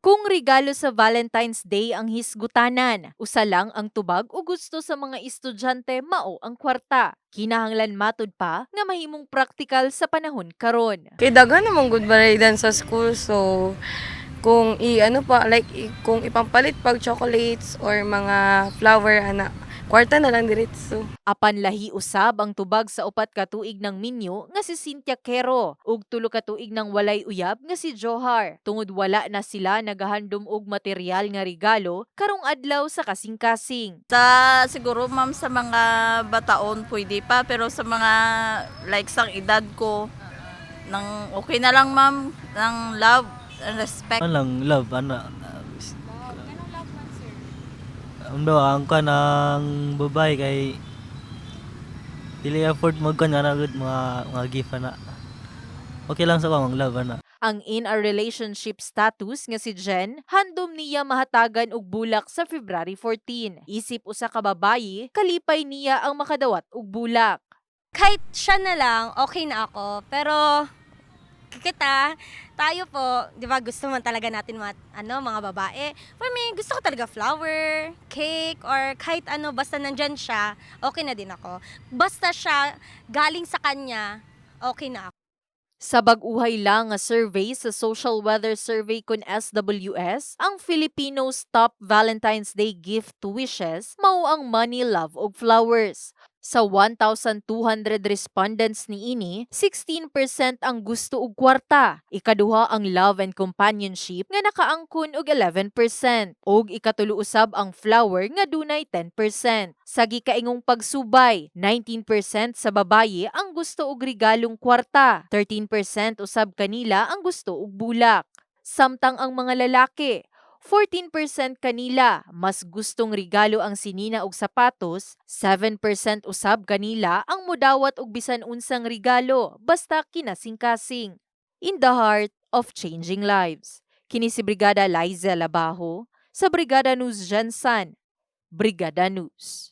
Kung regalo sa Valentine's Day ang hisgutanan, usa lang ang tubag o gusto sa mga estudyante mao ang kwarta. Kinahanglan matud pa nga mahimong praktikal sa panahon karon. Kay daghan namang good variety sa school so kung i ano pa like i- kung ipampalit pag chocolates or mga flower ana kwarta na lang diretso. Apan lahi usab ang tubag sa upat ka tuig ng minyo nga si Cynthia Quero ug tulo ka tuig ng walay uyab nga si Johar. Tungod wala na sila nagahandom og material nga regalo karong adlaw sa kasing-kasing. Sa siguro ma'am sa mga bataon pwede pa pero sa mga like sang edad ko nang okay na lang ma'am ng love respect. Ano lang, love, ano. Undo, ang ka ng babae kay dili afford mo ka na good mga mga gift na. Okay lang sa pamang love ana. Ang in a relationship status nga si Jen, handom niya mahatagan og bulak sa February 14. Isip usa ka babayi, kalipay niya ang makadawat og bulak. kahit siya na lang, okay na ako. Pero kita, tayo po, 'di ba, gusto man talaga natin mga ano, mga babae. For me, gusto ko talaga flower, cake or kahit ano basta nandyan siya, okay na din ako. Basta siya galing sa kanya, okay na ako. Sa bag-uhay lang nga survey sa Social Weather Survey kun SWS, ang Filipinos top Valentine's Day gift wishes mao ang money, love ug flowers. Sa 1,200 respondents ni ini, 16% ang gusto og kwarta. Ikaduha ang love and companionship nga nakaangkon og 11%. Og ikatulo usab ang flower nga dunay 10%. Sa gikaingong pagsubay, 19% sa babaye ang gusto og regalong kwarta, 13% usab kanila ang gusto og bulak. Samtang ang mga lalaki, 14% kanila mas gustong regalo ang sinina og sapatos, 7% usab kanila ang mudawat og bisan unsang regalo basta kinasing-kasing. In the heart of changing lives. Kini si Brigada Liza Labajo sa Brigada News Jansan. Brigada News.